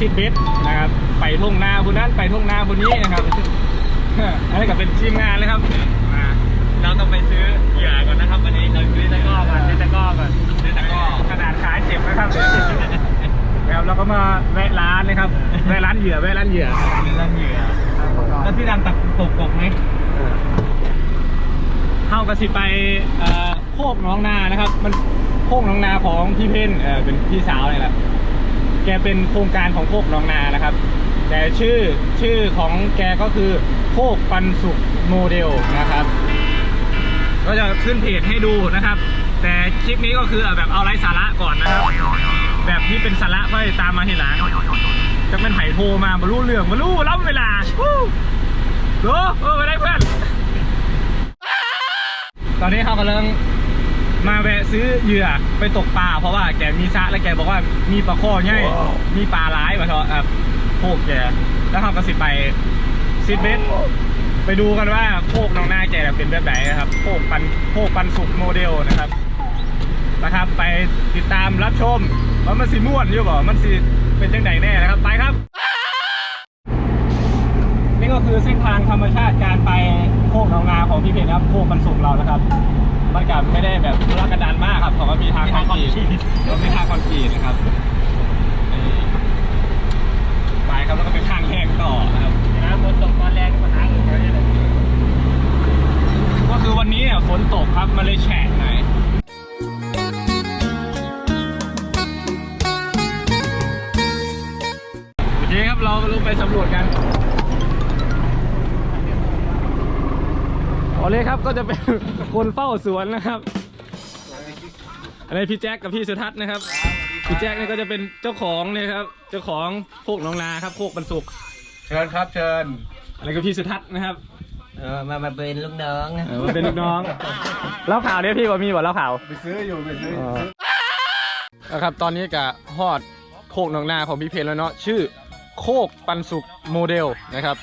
ซีดเบสนะครับ ไปทุ่งนาคนนั้นไปทุ่งนาคนนี้นะครับอันนี้ก็เป็นทีมงานเลยครับมาเราต้องไปซื้อเหยื่อก่อนนะครับวันนี้เราซื้อตะกร้อก่อนซื้อตะกร้อก่อนซื้อตะกร้อขนาดขาเจ็บนะครับนะครับเราก็มาแวะร้านนะครับแวะร้านเหยื่อแวะร้านเหยื่อร้านเหยื่อแล้วพี่ดำตักตกกบไหมเข้ากันสิไปเอ่อโคกหน้องนานะครับ มันโคกหน้องนาของพี่เพนเออเป็นพี่สาวเลยแหละ แกเป็นโครงการของโคกหนองนานะครับ แต่ชื่อชื่อของแกก็คือโคกปันสุขโมเดลนะครับ ก็จะขึ้นเพจให้ดูนะครับ แต่คลิปนี้ก็คือแบบเอาไร้สาระก่อนนะครับ แบบที่เป็นสาระค่อยตามมาทีหลังจะเป็นไผ่โทรมามารู้เรื่องมารู้รับเวลาฮู้รู้เออไปได้เพื่อน ตอนนี้เขากำลัง มาแวะซื้อเหยื่อไปตกปลาเพราะว่าแกมีซะและแกบอกว่ามีปลาข้อง่ายมีปลาร้ายมาเถอะครับโคกแกแล้วเขาก็สิไปซิดเบสไปดูกันว่าโคกน้องหน้าแกเป็นแบบไหนนะครับโคกปันโคกปันสุกโมเดลนะครับนะครับ ไปติดตามรับชมว่ามันสิม่วนอยู่บ่มันสิเป็นยังไงแน่นะครับ ไปครับ นี่ก็คือเส้นทางธรรมชาติการไปโคกหนองนาของพี่เพชรนะครับโคกมันสุกเรานะครับ มันกับไม่ได้แบบทุรกันดารมากครับเขาก็มีทางคอนกรีตแล้วมีทางคอนกรีตนะครับนี่ไปครับแล้วก็เป็นทางแห้งต่อนะครับน้ำฝนตกตอนแรงปัญหาอื่นเขาเนี่ยก็คือวันนี้เนี่ยฝนตกครับมันเลยแฉะหน่อยโอเคครับเราลงไปสำรวจกันโอเลครับก็จะเป็น คนเฝ้าสวนนะครับ อันนี้พี่แจ็คกับพี่สุทัศน์นะครับ พี่แจ็คนี่ก็จะเป็นเจ้าของเนี่ยครับ เจ้าของโคกหนองนาครับโคกบรรสุกเชิญครับเชิญอันนี้ก็พี่สุทัศน์นะครับเออมามาเป็นลูกน้องเออมาเป็นลูกน้องเล่าข่าวเนี่ยพี่ว่ามีบ่เล่าข่าวไปซื้ออยู่ไปซื้อนะครับตอนนี้กับฮอดโคกหนองนาของพี่เพนแล้วเนาะชื่อโคกปันสุกโมเดลนะครับ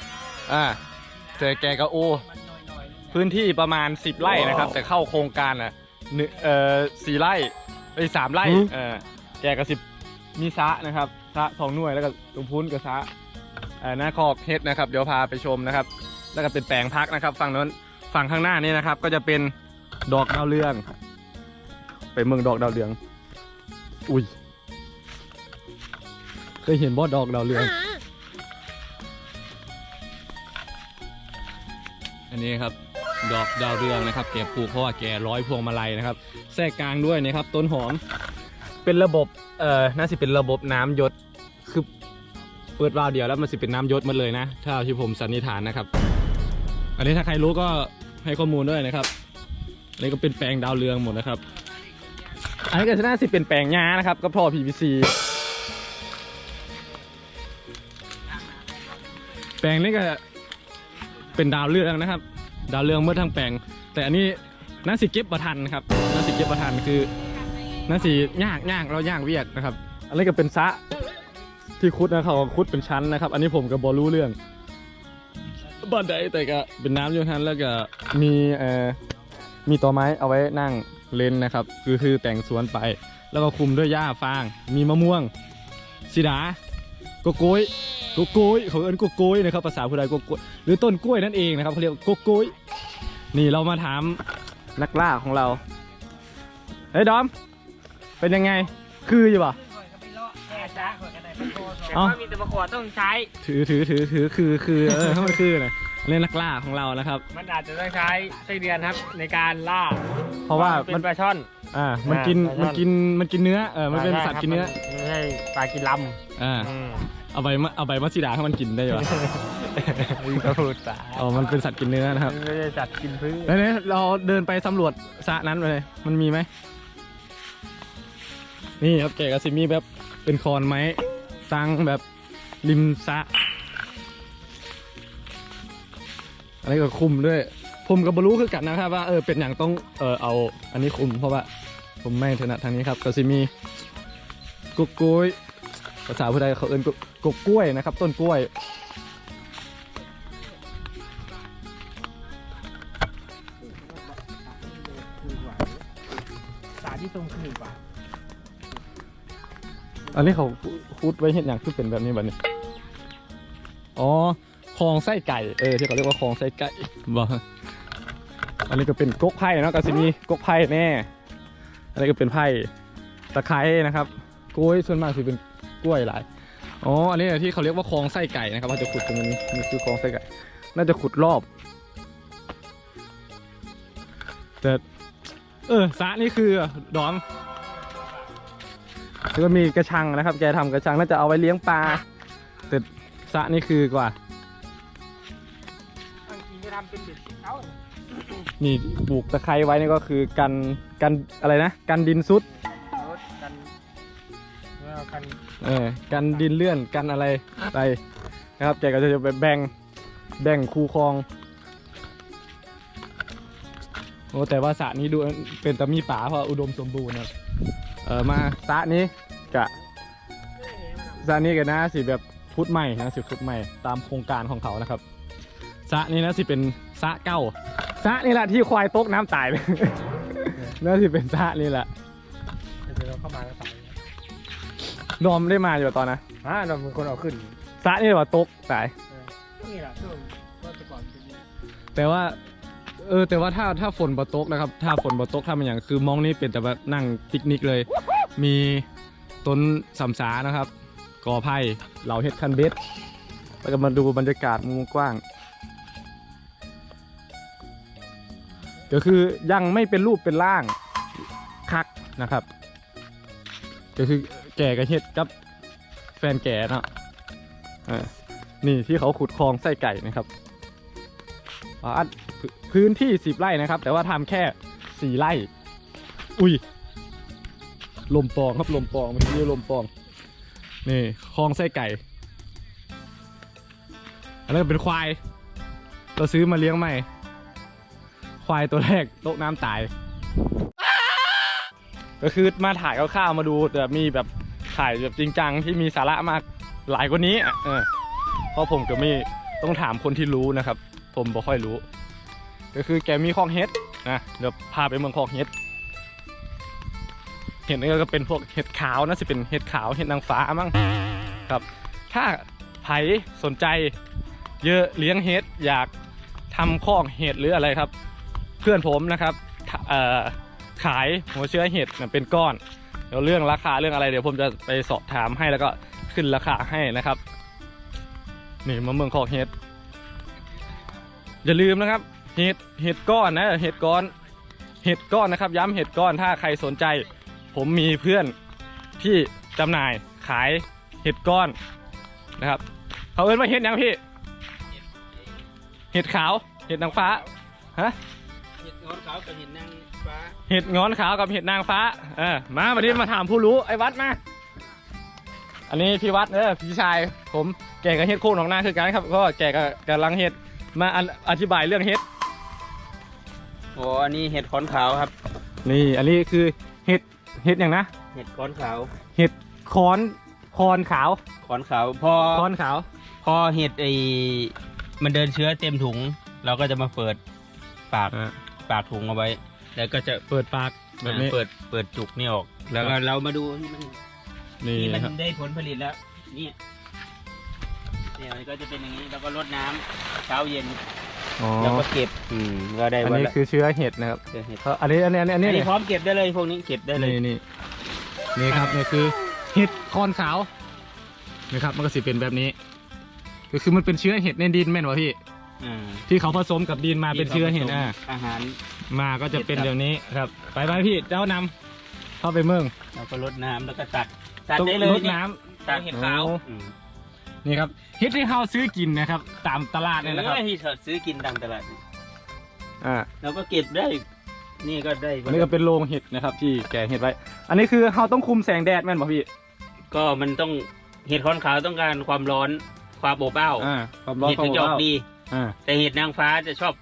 อ่าเจอแกก็โอ พื้นที่ประมาณ 10 ไร่นะครับ แต่เข้าโครงการอะหนึ่งเอ่อสี่ไร่ไอ้ยสามไร่เออแกก็สิบมีซะนะครับซะทองหน่วยแล้วก็ตรงพุ้นกับซะเอ่อหน้าคอกเฮ็ดนะครับเดี๋ยวพาไปชมนะครับ แล้วก็เป็นแปลงพักนะครับ ฝั่งโน้นฝั่งข้างหน้านี่นะครับ ก็จะเป็นดอกดาวเรือง ไปเมืองดอกดาวเรือง อุ้ยเคยเห็นบอดดอกดาวเรือง อันนี้ครับ ดอกดาวเรืองนะครับแกปลูกเพราะว่าแกร้อยพวงมาลัยนะครับแทรกกลางด้วยนะครับ ต้นหอม เป็นระบบเอ่อน่าจะเป็นระบบน้ำหยศคือเปิดวาล์วเดียวแล้วมันสิเป็นน้ำหยศหมดเลยนะ ถ้าที่ผมสันนิษฐานนะครับ อันนี้ถ้าใครรู้ก็ให้ข้อมูลด้วยนะครับอันนี้ก็เป็นแปลงดาวเรืองหมดนะครับ อันนี้ก็น่าสิเป็นแปลงยานะครับก็พอ PVC แปลงนี้ก็เป็นดาวเรืองนะครับ ดาวเรืองเมื่อทั้งแปลง แต่อันนี้น่าสิเก็บประทันครับน่าสิเก็บประทันคือน่าสิยากยากเรายากเวียกนะครับ อันนี้ก็เป็นซะที่คุดนะเขาคุดเป็นชั้นนะครับ อันนี้ผมก็บอรู้เรื่องบันไดแต่ก็เป็นน้ำอยู่ทันแล้วก็มีเอ่อมีต่อไม้เอาไว้นั่งเล่นนะครับ คือคือแต่งสวนไป แล้วก็คุมด้วยหญ้าฟาง มีมะม่วงสีดา กโก้ยโกโก้ยเขาเอิ้นโกโก้ยนะครับภาษาผู้ใดโกโก้ยหรือต้นกล้วยนั่นเองนะครับเขาเรียกโกโก้ยนี่เรามาถามนักล่าของเราเฮ้ยดอม เป็นยังไง คืออยู่ป่ะเอามีแต่มะขวดต้องใช้ ถือถือถือถือคือคือเออให้มันคือหน่ยเล่นนักล่าของเรานะครับ มันอาจจะต้องใช้ไส้เดือนครับในการล่า เพราะว่ามันปลาช่อน อ่า มันกิน มันกิน มันกินเนื้อ เออ มันเป็นสัตว์กินเนื้อ ไม่ใช่ปลากินลำอ่า เอาใบมะเอาใบมัสซิดาให้มันกินได้ป่ะก็พูดปลาอ๋อมันเป็นสัตว์กินเนื้อนะครับไม่ใช่สัตว์กินพืชแล้วเนี่ยเราเดินไปสำรวจสระนั้นไปเลย มันมีไหม นี่ครับแกก็สิมีแบบเป็นคอนไม้ตั้งแบบริมสระอันนี้ก็คุมด้วย ผมกับบรู้คือกันนะครับว่าเออเป็นอย่างต้องเออเอาอันนี้คุมเพราะว่าผมไม่ถนัดทางนี้ครับก็สิมีกุกกล้วย ภาษาพูดได้เขาเอิ้นกบกล้วยนะครับ ต้นกล้วยสาที่ตรงคืนกว่าอันนี้เขาพูดไว้เห็นอย่างที่เป็นแบบนี้แบบนี้ อ๋อคลองไส้ไก่ เออ ที่เขาเรียกว่าคลองไส้ไก่บ่อันนี้ก็เป็นกกไผ่เนาะกาสิมีกกไผ่แน่ อันนี้ก็เป็นไผ่ตะไคร้นะครับกล้วยส่วนมากสิเป็น กล้วยหลาย อ๋อ อันนี้ที่เขาเรียกว่าคลองไส้ไก่นะครับว่าจะขุดตรงนี้นี่คือคลองไส้ไก่ น่าจะขุดรอบ แต่เออสระนี่คือดอมแล้วก็มีกระชังนะครับ แกทำกระชังน่าจะเอาไว้เลี้ยงปลาแต่สระนี่คือกว่าบางทีจะทำเป็นเบ็ดเขานี่ปลูกตะไคร้ไว้นี่ก็คือกันกันอะไรนะกันดินซุด เมื่อกันเออกันดินเลื่อนกันอะไรไปนะครับแกก็จะไปแบ่งแบ่งคูคลองโอ้แต่ว่าสระนี้ดูเป็นตะมีป่าเพราะอุดมสมบูรณ์นะเออมาสระนี้กะสระนี้กันนะสิแบบพุทธใหม่นะสิพุทธใหม่ตามโครงการของเขานะครับสระนี้นะสิเป็นสระเก้าสระนี่แหละที่ควายตกน้ำตายเลยน่าสิเป็นสระนี่แหละเดี๋ยวเราเข้ามาแล้วใส่ นอมได้มาอยู่ตอนนะอ่าเราเป็นคนเอาขึ้นสระนี่ว่าตกตาย นี่แหละช่วงว่าแต่ก่อนเป็นแต่ว่า เออ แต่ว่าถ้าถ้าฝนบ่ตกนะครับ ถ้าฝนบ่ตกถ้ามันอย่างคือมองนี่เป็นแต่ว่านั่งปิกนิกเลย มีต้นสำสานะครับกอไผ่เหลาเห็ดคันเบ็ดแล้วก็มาดูบรรยากาศมุมกว้าง ก็คือยังไม่เป็นรูปเป็นร่างคักนะครับ ก็คือ แก่กับเห็ดกับแฟนแก่เนาะเออนี่ที่เขาขุดคลองไส้ไก่นะครับอ่าอันพื้นที่สิบไร่นะครับ แต่ว่าทำแค่สี่ไร่ อุ้ย ลมปองครับลมปองมันเรียกลมปอง นี่คลองไส้ไก่ อันนั้นเป็นควาย เราซื้อมาเลี้ยงใหม่ ควายตัวแรกโตกน้ำตาย ก็คือมาถ่ายคร่าวๆมาดูแต่มีแบบ ถ่ายแบบจริงจังที่มีสาระมากหลายกว่านี้เออเพราะผมก็ไม่ต้องถามคนที่รู้นะครับ ผมบ่ค่อยรู้ ก็คือแกมีคลองเฮ็ดนะเดี๋ยวพาไปเมืองคลองเฮ็ดเห็ดนี่ก็เป็นพวกเห็ดขาวนะสิเป็นเห็ดขาวเห็ดนางฟ้ามั้งครับ ถ้าไผสนใจ เยอะเลี้ยงเห็ดอยากทำคลองเห็ดหรืออะไรครับ เพื่อนผมนะครับขายหัวเชื้อเห็ดเป็นก้อน เดี๋ยวเรื่องราคาเรื่องอะไรเดี๋ยวผมจะไปสอบถามให้แล้วก็ขึ้นราคาให้นะครับ นี่มาเมืองคองเห็ดอย่าลืมนะครับเห็ดเห็ดก้อนนะเห็ดก้อนเห็ดก้อนนะครับ ย้ำเห็ดก้อนถ้าใครสนใจ ผมมีเพื่อนที่จำหน่ายขายเห็ดก้อนนะครับเขาเอิ้นว่าเห็ดยังพี่เห็ดขาวเห็ดนางฟ้าฮะเห็ดงอนขาวกับเห็ดนาง เห็ดงอนขาวกับเห็ดนางฟ้า เออ มาวันนี้มาถามผู้รู้ไอ้วัดมา อันนี้พี่วัดเออพี่ชาย ผมแกกับเห็ดโค่นของหน้าคือกันครับ ก็แกกับกำลังเห็ดมาอันอธิบายเรื่องเห็ดโอ้อันนี้เห็ดขอนขาวครับ นี่ อันนี้คือเห็ดเห็ดอย่างนะ เห็ดขอนขาว เห็ดคอนคอนขาวขอนขาว พอคอนขาว พอเห็ดไอมันเดินเชื้อเต็มถุง เราก็จะมาเปิดปากอ่าปากถุงเอาไว้ แล้วก็จะเปิดปากแบบนี้ เปิดเปิดจุกนี่ออก แล้วก็เรามาดูที่มันนี่ที่มันนะครับได้ผลผลิตแล้ว เนี่ยเนี่ยมันก็จะเป็นอย่างนี้แล้วก็รดน้ำเช้าเย็นอ๋อแล้วก็เก็บอืมก็ได้อันวันนี้ละคือเชื้อเห็ดนะครับเชื้อเห็ดเขาอันนี้อันนี้อันนี้อันนี้อันนี้เนี่ยพร้อมเก็บได้เลยพวกนี้เก็บได้เลยนี่นี่นี่ครับนี่คือเห็ดคอนขาวนี่ครับมันก็สิเป็นแบบนี้ ก็คือมันเป็นเชื้อเห็ดในดินแม่นวะพี่ อ่าที่เขาผสมกับดินมาเป็นเชื้อเห็ดอะอาหาร มาก็จะเป็นเห็ดครับแบบนี้ครับ ไปไปพี่เจ้านำเข้าไปเมืองแล้วก็รดน้ำแล้วก็ตัดตัดต้องได้เลยรดนี่น้ำ ตัดเห็ดขาวโอ้ อืมนี่ครับเห็ดที่เขาซื้อกินนะครับ ตามตลาดนี่แหละครับเออที่ซื้อกินตามตลาดอ่า เราก็เก็บได้ นี่ก็ได้อันนี้ก็เป็นโรงเห็ดนะครับที่แกะเห็ดไว้ อันนี้คือเขาต้องคุมแสงแดดแม่นป่ะพี่ก็มันต้องเห็ดขอนขาวต้องการความร้อนความอบอ้าวอ่าความร้อนเห็ดควาถึมงจะออกร้อนดี อ่าแต่เห็ดนางฟ้าจะชอบ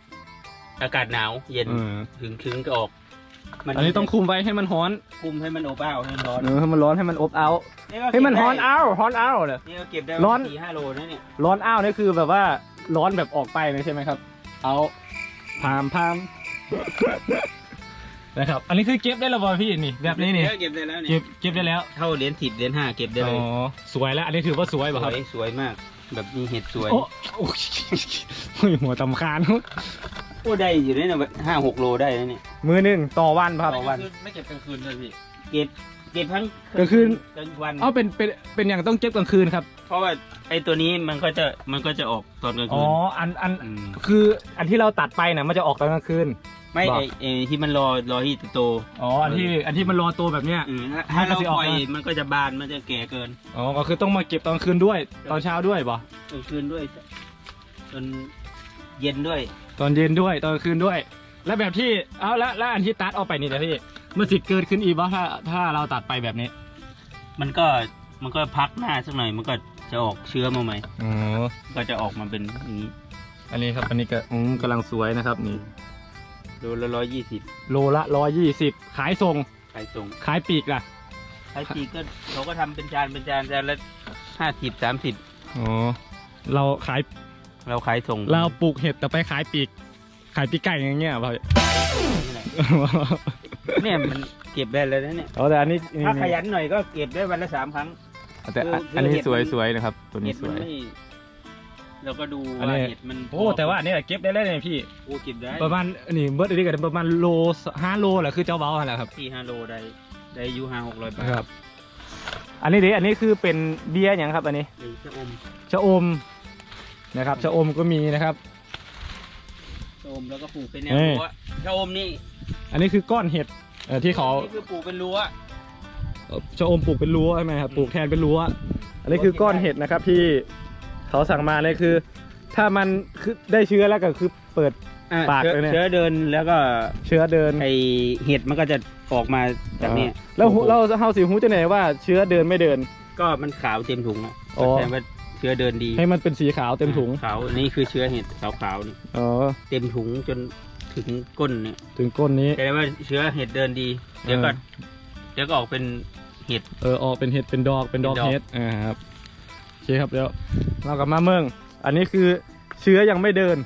อากาศหนาวเย็นอืมถึงถึงก็ออกอันนี้ต้องคุมไว้ให้มันร้อนคุมให้มันอบอ้าวให้มันร้อนเออให้มันร้อนให้มันอบเอานี่ก็ให้มันเก็บร้อนได้เอาร้อนเอาเลย นี่ก็เก็บได้ร้อน สี่ห้าโลนะเนี่ยร้อนอ้าวนี่คือแบบว่าร้อนแบบออกไปเลยใช่ไหมครับ เอาพามพามนะครับ อันนี้คือเก็บได้แล้วบ่พี่นี่แบบนี้นี่เก็บได้แล้วเก็นี่บเก็บได้แล้วเท่าเหรียญสิบเหรียญห้าเก็บได้อ๋เลอยสวยแล้ว อันนี้ถือว่าสวยสป่ะครับวยสวยมาก แบบมีเห็ดสวยโอ้โอ้ยหัวตำคาน โอ้ได้อยู่เนี่ยห้าหกโลได้แล้วเนี่ย มือหนึ่งต่อวันครับ ต่อวัน ไม่เก็บกลางคืนเลยพี่ เก็บเก็บทั้งกลางคืน กลางวัน เอาเป็นเป็นเป็นอย่างต้องเก็บกลางคืนครับ เพราะว่าไอ้ตัวนี้มันก็จะมันก็จะออกตอนกลางอ๋คือนอันอันมคืออันที่เราตัดไปนะมันจะออกตอนกลางคืน ไม่บอก ไอ้ไอ้ที่มันรอรอที่จะโตอ๋อ อันที่อันที่มันรอตัวแบบเนี้ย อืมถ้าถ้าเรามันก็จะออกปล่อยมามันก็จะบานมันจะแก่เกินอ๋อ ก็คือต้องมาเก็บตอนกลางคืนด้วย ตอนเช้าด้วยป่ะกลางคืนด้วยจนเย็นด้วย ตอนเย็นด้วยตอนกลางคืนด้วย แล้วแบบที่เอาแล้วแล้วอันที่ตัดออกไปนี่นะพี่มันสิเกิดขึ้นอีกป่ะถ้าถ้าเราตัดไปแบบนี้มันก็มันก็พักหน้าสักหน่อย มันก็จะออกเชื้อมาใหม่อ๋อก็จะออกมาเป็นอย่างนี้ อันนี้ครับ อันนี้ก็อืมกำลังสวยนะครับนี่โลละร้อยยี่สิบโลละร้อยยี่สิบขายส่งขายส่งขายปีกล่ะขายปีกก็เขาก็ทำเป็นจานเป็นจานจานละห้าสิบสามสิบอ๋อเราขาย เราขายส่งเราปลูกเห็ดแต่ไปขายปีก ขายปีกไก่อย่างเงี้ยป่ะนี่แหละเนี่ยมันเก็บได้แล้วนะเนี่ยอ๋อแต่อันนี้นี่ถ้าขยันหน่อยก็เก็บได้วันละสามครั้งแต่อันคืออันนี้เห็ดสวยมันสวยนะครับตัวเห็นี้ดสมันวยไม่เราก็ดูอันว่านี้เห็ดมันโอ้แต่ว่าอันนี้เก็บได้แล้วเนี่ยพี่โอ้เก็บได้ประมาณนี่เบิร์ดอันนี้กันประมาณโลห้าโลแหละคือเจ้าเบ้าแหละครับสี่ห้าโลได้ได้อยูห้าหกร้อยบาทครับ อันนี้ดิอันนี้คือเป็นเบียร์อย่างครับ อันนี้หรือชะอมชะอม นะครับชะอมก็มีนะครับ ชะอมแล้วก็ปลูกเป็นแนวเอ้ย รั้วชะอมนี่อันนี้คือก้อนเห็ดเอ่อที่เขานี่คือปลูกเป็นรั้วเอ่อชะอมปลูกเป็นรั้วใช่ไหมครับปลูกแทนเป็นรั้ว อันนี้คือก้อนเห็ดนะครับที่เขาสั่งมาเลยคือ ถ้ามันคือได้เชื้อแล้วก็คือเปิด อะปากชื้อเลยเนี่ย เชื้อเดินแล้วก็เชื้อเดินไอเห็ดมันก็จะออกมาจากเนี้ยอ่าแล้วหูเราเฮาสิหูจะไหนว่าเชื้อเดินไม่เดิน ก็มันขาวเต็มถุงอะอ๋อ แสดงว่า เชื้อเดินดีให้มันเป็นสีขาวเต็มถุง ขาวนี่คือเชื้อเห็ดขาวๆนี่อ๋อ เต็มถุงจนถึงก้นเนี่ยถึงก้นนี้ แสดงว่าเชื้อเห็ดเดินดี เดี๋ยวก็เออเดี๋ยวก็ออกเป็นเห็ด เออออกเป็นเห็ดเป็นดอกเป็นดอกเป็นดอก เห็ดอ่าครับโอเคครับเดี๋ยวเรากลับมาเมือง อันนี้คือเชื้อยังไม่เดิน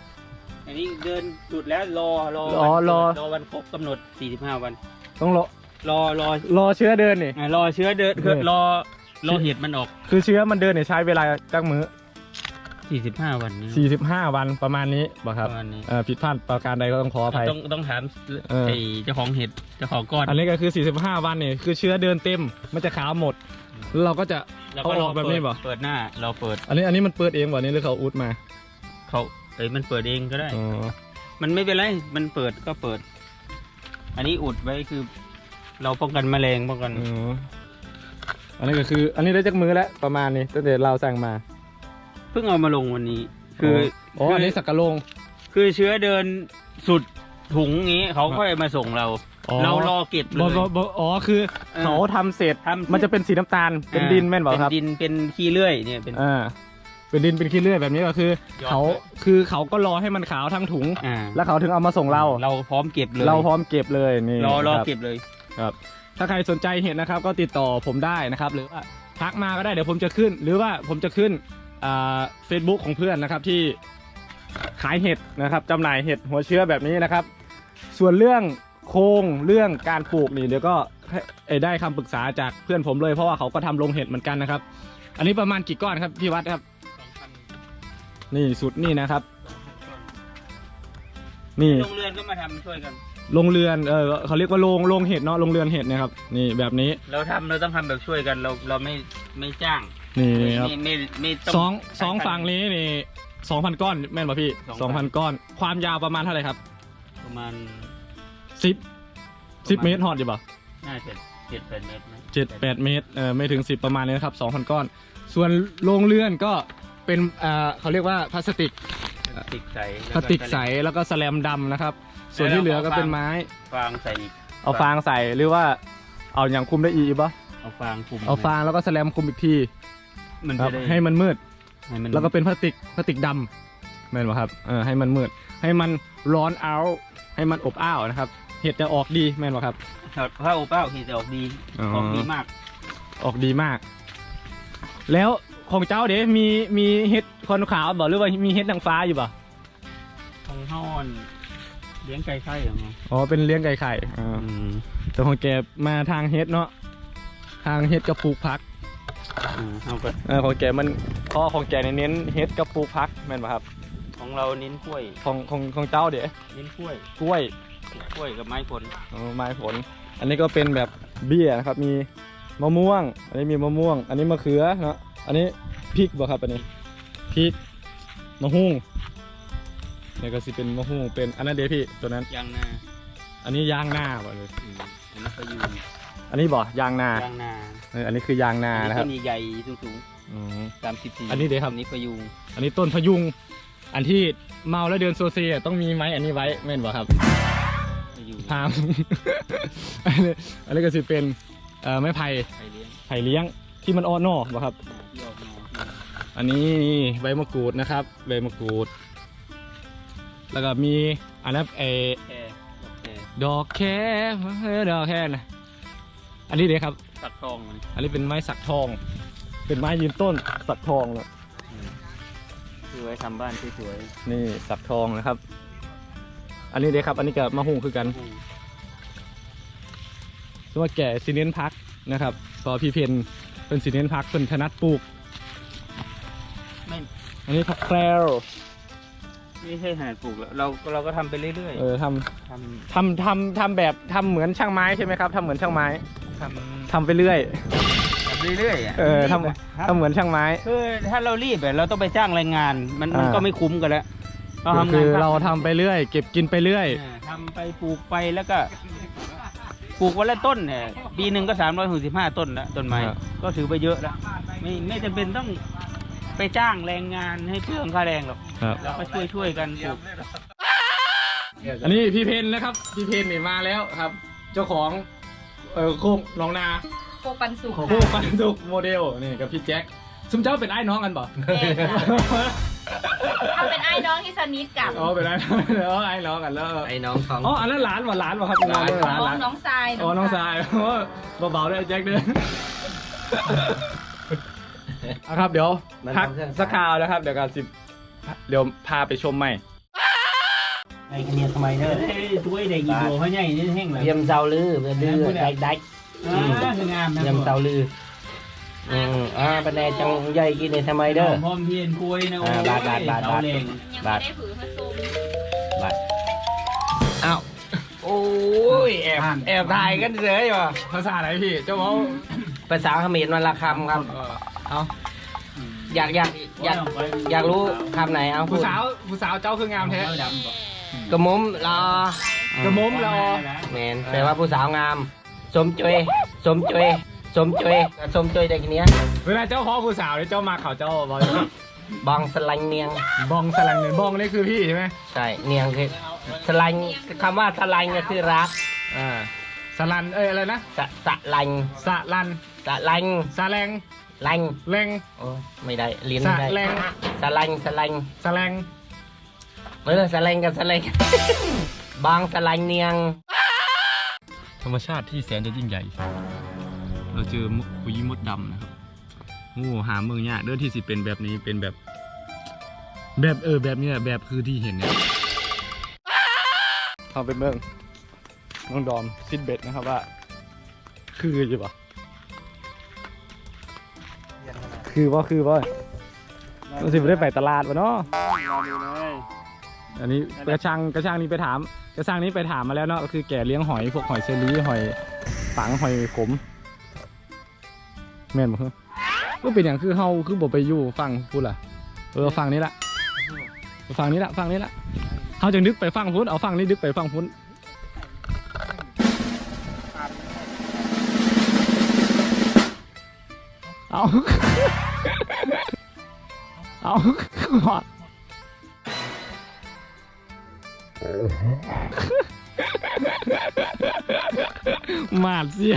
อันนี้เดินจุดแล้วรอรออ๋อวันรอ รอวันครบกำหนด 45 วัน ต้องรอรอรอรอเชื้อเดินนี่ อะรอเชื้อเดินคือเออรอ รอเห็ดมันออก คือเชื้อมันเดินเนี่ยใช้เวลาจักมือ45 วันนี้45 วันประมาณนี้บ่ครับประมาณนี้เอ่อผิดพลาดประการใดก็ต้องขออภัย ต้องต้องถามเออ ไอ้เจ้าของเห็ดเจ้าของก้อนอันนี้ก็คือ 45 วันนี่คือเชื้อเดินเต็มมันจะขาวหมดแล้วเราก็จะแล้วเอาออกแบบนี้เปิดป่ะเปิดหน้า เราเปิดอันนี้อันนี้มันเปิดเองว่ะนี่หรือเขาอุดมาเขาเอ้ยมันเปิดเองก็ได้ อ๋อมันไม่เป็นไร มันเปิดก็เปิด อันนี้อุดไว้คือ เราป้องกันแมลงป้องกัน อ๋อ อันนี้ก็คือ อันนี้ได้จากมือแล้วประมาณนี้ตั้งแต่เราสั่งมา เพิ่งเอามาลงวันนี้ คืออ๋อคืออันนี้สักกะโลง คือเชื้อเดินสุดถุงงี้เขาค่อยมาส่งเราอ๋อเรารอเก็บเลบ่ยบ่บ่อ๋อคือเออเขาทำเสร็จทำเสร็จมันจะเป็นสีน้ำตาลเป็นดินแม่นบอกครับเป็นดินเป็นขี้เลื่อยเนี่ยเป็นอ่าเป็นดินเป็นขี้เลื่อยแบบนี้ก็คือยอดเขาเลยคือเขาก็รอให้มันขาวทั้งถุงอ่าแล้วเขาถึงเอามาส่งเรา เราพร้อมเก็บเลย เราพร้อมเก็บเลยนี่รอรอคบเก็บเลยครับ ถ้าใครสนใจเห็นนะครับ ก็ติดต่อผมได้นะครับ หรือว่าทักมาก็ได้เดี๋ยวผมจะขึ้น หรือว่าผมจะขึ้นอ่าเฟซบุ๊กของเพื่อนนะครับที่ขายเห็ดนะครับจำหน่ายเห็ดหัวเชื้อแบบนี้นะครับ ส่วนเรื่องโครงเรื่องการปลูกนี่เดี๋ยวก็ให้เอ่อได้คำปรึกษาจากเพื่อนผมเลยเพราะว่าเขาก็ทำโรงเห็ดเหมือนกันนะครับ อันนี้ประมาณกี่ก้อนครับพี่วัดครับนี่สุดนี่นะครับ นี่โรงเรือนก็มาทำช่วยกัน โรงเรือนเออเขาเรียกว่าโรงโรงเห็ดเนาะโรงเรือนเห็ดเนะครับ นี่แบบนี้เราทำเราต้องทำแบบช่วยกันเราเราไม่ไม่จ้างนี่ไม่ครับ ไม่ไม่ไม่ต้สองสองใช้ฝั่งนี้นี่สองพันก้อนแม่นป่ะพี่สองพัน2,000ก้อน ความยาวประมาณเท่าไหร่ครับประมาณสิบสิบประมาณเมตรหอดอยู่ป่ะน่าจะเจ็ดแปดเมตรนะเจ็ดแปดเมตรเออไม่ถึงสิบประมาณนี้นะครับสองพันก้อน ส่วนโรงเรือนก็เป็นอ่าเขาเรียกว่าพลาสติกพลาสติกใสพลาสติกใสแล้วก็แสแลมดำนะครับ ส่วนที่เหลือก็เป็นไม้ ฟางใส่อีกเอาฟางใส่หรือว่า เอาอย่างคุมได้อีกป่ะเอาฟางคลุมเอาฟางแล้วก็แสแลมคุมอีกทีมันครัจะบได้ให้มันมืด ให้มันแล้วก็เป็นพลาสติกพลาสติกดำแม่นป่ะครับเออให้มันมืด ให้มันร้อนเอาให้มันอบอ้าวนะครับ เห็ดจะออกดีแม่นป่ะครับ ถ้าโอเป้าที่จะออกดีอ๋อ ออกดีมากออกดีมาก แล้วของเจ้าเด้มีมีเห็ดคอนขาวบ่หรือว่ามีเห็ดนางฟ้าอยู่บ่ทองห้อน เลี้ยงไก่ไข่เหรออ๋อเป็นเลี้ยงไก่ไข่อ่าอืมแต่ของแกมาทางเฮ็ดเนาะทางเฮ็ดกับปลูกพักอ่าเอาก็เออของแกมันข้อของแกเนี่ยเน้นเฮ็ดกับปลูกพักแม่นป่ะครับ ของเราเน้นกล้วยของของของเจ้าเดี๋ยวเน้นกล้วยกล้วยกล้วยกับไม้ผลอ๋อไม้ผล อันนี้ก็เป็นแบบเบี้ยนะครับ มีมะม่วง อันนี้มีมะม่วง อันนี้มะเขือเนาะอันนี้พริกบ่ครับอันนี้พริกมะฮุ่ง เนี่ยก็สิเป็นมะฮุ่งเป็นอันนั้นเดี๋ยวพี่ตัวนั้น ยางนาอันนี้ยางหน้าบ่เลย อืมอันนี้ก็ยูงอันนี้บ่ยางนายางนาเอออันนี้คือยางนาอันนี้นะครับต้นใหญ่ๆสูงอืม ๆสามสิบสี่อันนี้เดี๋ยวครับ อันนี้พยุงอันนี้ต้นพยุง อันที่เมาแล้วเดินโซเซต้องมีไม้อันนี้ไว้แม่นบ่ครับพยุงพาม อันนี้อันนี้ก็สิเป็นเอ่อไม้ไผ่ไข่เลี้ยงไผ่เลี้ยงที่มันอ่อนนอกบ่ครับอ่าที่ออกมาที่อันนี้นี่ใบมะกรูดนะครับ ใบมะกรูด แล้วก็มีอันนั้นเออแค่แค่ดอกแค่เออดอกแค่นะอันนี้เด็ครับ ตัดทองมันอันนี้เป็นไม้สักทอง เป็นไม้ยืนต้นสักทองนะอืมคือไว้ทำบ้านสวยนี่สักทองนะครับ อันนี้เด็ครับ อันนี้กับมะฮุ่งคือกันๆอืมสมว่าแก่ซีเนนพักนะครับ พอพี่เพนเป็นซีเนนพักเป็นถนัดปลูกไม่อันนี้ผักแพรว ไม่ใช่หาดปลูกแล้วเราเราก็ทำไปเรื่อยเออทๆทำทำทำทำแบบทำเหมือนช่างไม้ใช่ไหมครับทำเหมือนช่างไม้ำทำทำไปเรื่อย ทำเรื่อยๆอะเออทรีบะำทำเหมือนช่างไม้ คือถ้าเรารีบอะเราต้องไปจ้างแรงงาน มันมันอ่า ก็ไม่คุ้มกันแล้วเราทำงานคือบ้นเราทำไปเรื่อย เก็บกินไปเรื่อยเออทำไปปลูกไปแล้วก็ปลูกวันละต้นเนี่ยปีหนึ่งก็สามร้อยหกสิบห้าต้นแล้วต้นไม้ครับก็ถือไปเยอะแล้วไม่ไม่จำเป็นต้อง ไปจ้างแรงงานให้เพื่องค่าแรงหรอกครับ เราก็ช่วยช่วยๆกันปลูก อันนี้พี่เพนนะครับ พี่เพนนี่มาแล้วครับ เจ้าของเออโคกหน้องนาโคปันสุกโคกปันสุกโมเดลนี่กับพี่แจ็คซุมเจ้าเป็นไอ้น้องกันบ่เอาเป็นไอ้น้องที่สนิทกับอ๋อเป็นไอ้น้องแล้วไอ้น้องกันแล้วไอ้น้องท้อง อ๋ออันนั้นหลานว่ะหลานว่ะครับหลานหลานน้หอลางนน้องทรายอ๋อน้องชายโอ้เบาๆด้วยแจ็คเด้อ เอาครับเดี๋ยวพักสักคราวนะครับ เดี๋ยวกันสิเดี๋ยวพาไปชมใหม่ ไอ้เนียทำไมเนอะช่วยเด็กอีกโลเขาใหญ่นี่แห้งเลย เยี่ยมเจ้าลือเป็นลือได้ได้คืองามนะเยี่ยมเจ้าลืออืมอ่าเป็นไงจังใหญ่กินในทำไมเด้อ พร้อมเพียนคุยนะโอ้อ่าบาทบาทบาทบาทเสแรงยังไม่ได้ผือผสมบัดอ้าวโอ้ยแอบแอบถ่ายกันเฉยว่ะภาษาไหนพี่ เจ้าเมาภาษาเขมรวันละคำครับ เออเอา อยากอยากอยากอยากรู้คำไหนเอาพูผู้ดสาวผู้สาวเจ้าคืองามแท้ดำบ่กระมุมรอกระมุมรอแมนแปลว่าผู้สาวงาม สมจอยสมจอยสมจอยสมจอยได้กี่เนี้ยเวลาเจ้าขอผู้สาวเนี่ยเจ้ามาเขาเจ้าบอกบองสลังเนียง บองสลังเนี่ยบองนี่คือพี่ใช่ไหมใช่เนียงคือสลังคำว่าสลังก็คือรักอ่าสลันเอ้ยอะไรนะสะสะลังสะลันสะลังสะแลง ลังแรงโอ้ไม่ได้เรียนสะไม่ได้แลงสะลังสะลังสะแลงเออสะลังกับสะลังบางสะลังเนียง ธรรมชาติที่แสนจะยิ่งใหญ่ เราเจอมุกคุยมดดำนะครับงูหาเมืองยากเด้อที่สิเป็นแบบนี้เป็นแบบ แบบเออแบบเนี้ยแบบคือที่เห็นเนี่ยเอาไปเมืองน้องดอมซิดเบ็ดนะครับว่า คืออยู่ปะ คือว่าคือว่าเราสิไม่ได้ไปตลาดวะเนาะรอดูเลยอันนี้กระชังกระชังนี้ไปถาม กระชังนี้ไปถามมาแล้วเนาะก็คือแกเลี้ยงหอยพวกหอยเชอรี่หอยปังหอยขมแม่นบ่คือก็เป็นอย่างคือเฮาคือบ่ไปอยู่ฟังพูดล่ะ เออฟังนี้ละฟังนี้ละฟังนี้ละเฮาจะนึกไปฟังพุ้นเอาฟังนี้นึกไปฟังพุ้น เอาเอาหมาดเสีย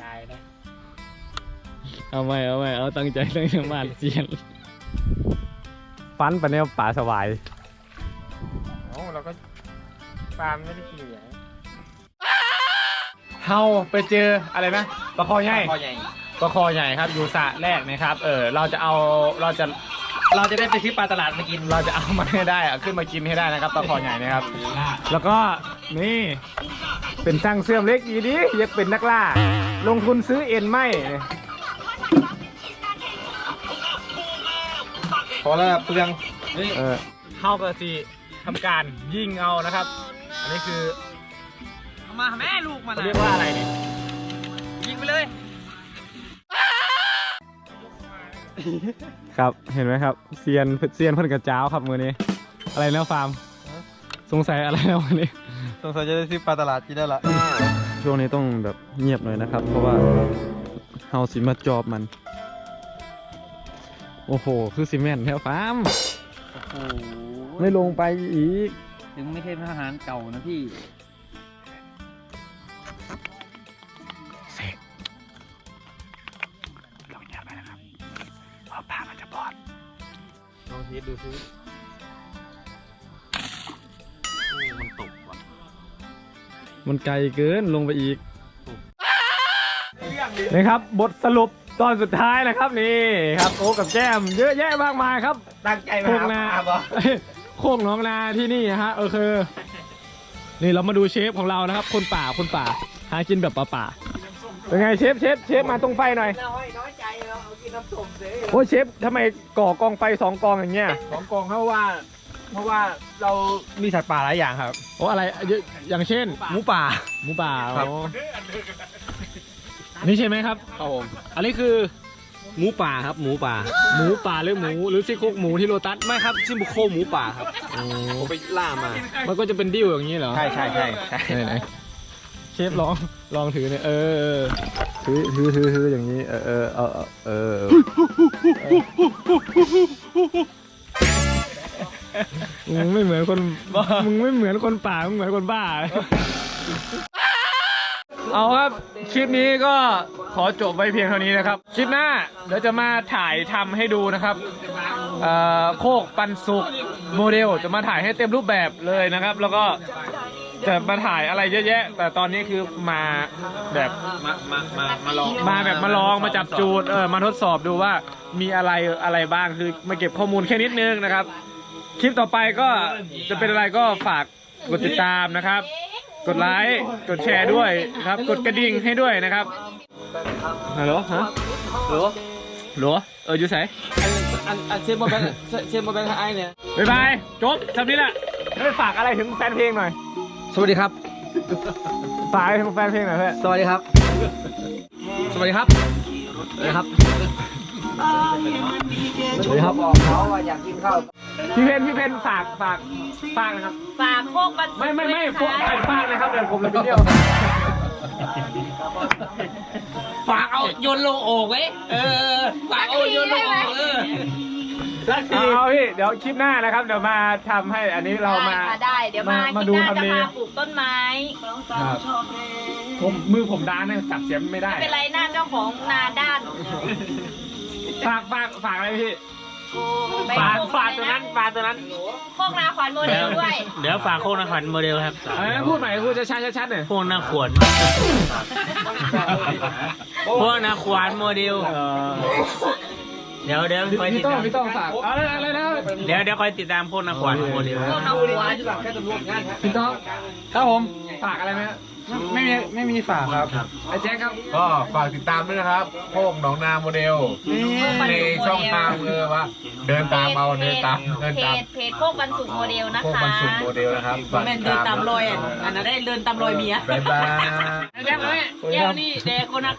ตายนะเอาไม่เอาไม่เอาตั้งใจตั้งใจหมาดเสียนฟันปะเนี่ยป่าสวายโอ้เราก็ ปลาไม่ได้กินเหลืองเฮาไปเจออะไรนะปลาคอใหญ่พ่อใหญ่ปลาคอใหญ่ครับอยู่สระแรกนะครับ เออเราจะเอาเราจะเราจะได้ไปซื้อปลาตลาดมากิน เราจะเอามันให้ได้อะขึ้นมากินให้ได้นะครับปลาคอใหญ่นะครับ แล้วก็นี่เป็นช่างเสื่อมเล็กอีดีอยากเป็นนักล่า ลงทุนซื้อเอ็นไหมพอแล้วเปลืองเออเข้ากับสิทำการยิงเอานะครับ อันนี้คือเอามาแม่ลูกมันเขาเรียกว่าอะไรนี่ยิงไปเลย ครับ เห็นไหมครับเซียนเซียนเพิ่นกระจ้าวครับมือนี้ อะไรนะฟาร์ม สงสัยอะไรนะวันนี้ สงสัยจะได้ซื้อปลาตลาดกินได้ละ ช่วงนี้ต้องแบบเงียบหน่อยนะครับ เพราะว่าเฮาสิมาจอบมัน โอ้โห คือซีเมนต์แถวฟาร์มโอ้โหไม่ลงไปอีก ถึงไม่ใช่ทหารเก่านะพี่เสกลงเงียบไปนะครับเพราะปลามันจะบอดลองเทสดูซิมันตกว่ะมันไกลเกินลงไปอีกนะครับ บทสรุปตอนสุดท้ายนะครับนี่ครับโอ้กับแก้มเยอะแยะมากมายครับ ตั้งใจมาโคกนาหาปลาบ่โคกหน้องนาที่นี่นะฮะเออคือนี่เรามาดูเชฟของเรานะครับ คนป่าคนป่า หากินแบบป่าๆเป็นไงเชฟเชฟเชฟมาตรงไฟหน่อยน้อยน้อยใจเราเอากินน้ำส้มเลยโอ้ยเชฟทำไมก่อกองไฟสองกองอย่างเงี้ยสองกองเพราะว่า เพราะว่าเรามีสัตว์ป่าหลายอย่างครับโอ้อะไรเยอะอย่างเช่นหมูป่าหมูป่าครับโอ้นี่ใช่ไหมครับครับผมอันนี้คือ หมูป่าครับหมูป่า หมูป่าหรือหมูหรือซี่โครงหมูที่โลตัสไม่ครับชื่อบุโคหมูป่าครับผมไปล่ามา มันก็จะเป็นดิ้วอย่างนี้เหรอใช่ใช่ใช่ใช่ไหนไหนเชฟลองลองถือเนี่ยเออเออถือถือถือถืออย่างนี้เออเออเออเออเออมึงไม่เหมือนคนมึงไม่เหมือนคนป่ามึงเหมือนคนบ้า เอาครับ คลิปนี้ก็ขอจบไว้เพียงเท่านี้นะครับ คลิปหน้าเดี๋ยวจะมาถ่ายทำให้ดูนะครับเอ่อโคกปันสุกโมเดลจะมาถ่ายให้เต็มรูปแบบเลยนะครับ แล้วก็จะมาถ่ายอะไรเยอะแยะ แต่ตอนนี้คือมาแบบมามามามาลองมาแบบมาลองมาจับจูดเออมาทดสอบดูว่ามีอะไรอะไรบ้างคือมาเก็บข้อมูลแค่นิดนึงนะครับ คลิปต่อไปก็จะเป็นอะไรก็ฝากกดติดตามนะครับ กดไลค์กดแชร์ด้วยนะครับ กดกระดิ่งให้ด้วยนะครับฮัลโหลฮะหรือฮัลโหลเอออยู่ไสอันอันเชฟโมแบงเชฟโมแบงไอเนี่ยบ๊ายบายจบทำนี้แหละไม่ฝากอะไรถึงแฟนเพลงหน่อย สวัสดีครับฝากอะไรถึงแฟนเพลงหน่อยเพื่อนสวัสดีครับ สวัสดีครับสวัสดีครับ สวัสดีครับบอกเขาว่าอยากกินข้าวพี่เพนพี่เพนฝากฝากฝากนะครับ ฝากโคกปันสุกไม่ไม่ไม่ด้วยพวกนะคะฝากนะครับเดี๋ยวผมจะไปเที่ยวฝากเอาโยนลงโอ่งไว้เออฝากเอาโยนลงโอ่งเออสักทีเอาพี่เดี๋ยวคลิปหน้านะครับ เดี๋ยวมาทำให้อันนี้เรามาได้ค่ะได้เดี๋ยวมามาคิดดูหน้าทำจะเลพาปลูกต้นไม้ครับผมมือผมด้านเนี่ยจับเสียงไม่ได้ไม่เป็นไรหน้าเจ้าของนาด้าน ฝากฝากฝากอะไรพี่ไปฝากโคกฝากตัวนั้นฝากตัวนั้นโคกนาขวัญโมเดลด้วย เดี๋ยวฝากโคกนครโมเดลครับอะไรนะพูดใหม่พูดจะชัดชัดๆหน่อยโคกนาขวานโคกนาขวานโมเดลเออเดี๋ยวเดี๋ยวคอยติพี่ดต้องตามพี่ต้องฝากอะไรอะไรนะเดี๋ยวเดี๋ยวคอยติดตามโคกนาขวานโมเดลโคกนาขวัญพี่ต้องครับผมฝากอะไรไหมฮะ ไม่มีไม่มีฝากครับ ไอ้แจ๊คครับ ก็ฝากติดตามด้วยนะครับโคกหนองนาโมเดล ในช่องทางเออว่าเดินตามเอาเดินตามเดินเพตามจเพจโคกปันสุกโมเดลนะโคกคะบรรสุโมเดลนะครับฝากแม่นติดเดินตามตามรอยอะอันนั้นได้เดินตามรอยเมีย บ๊ายบายแก้วนี่แดกคนนัก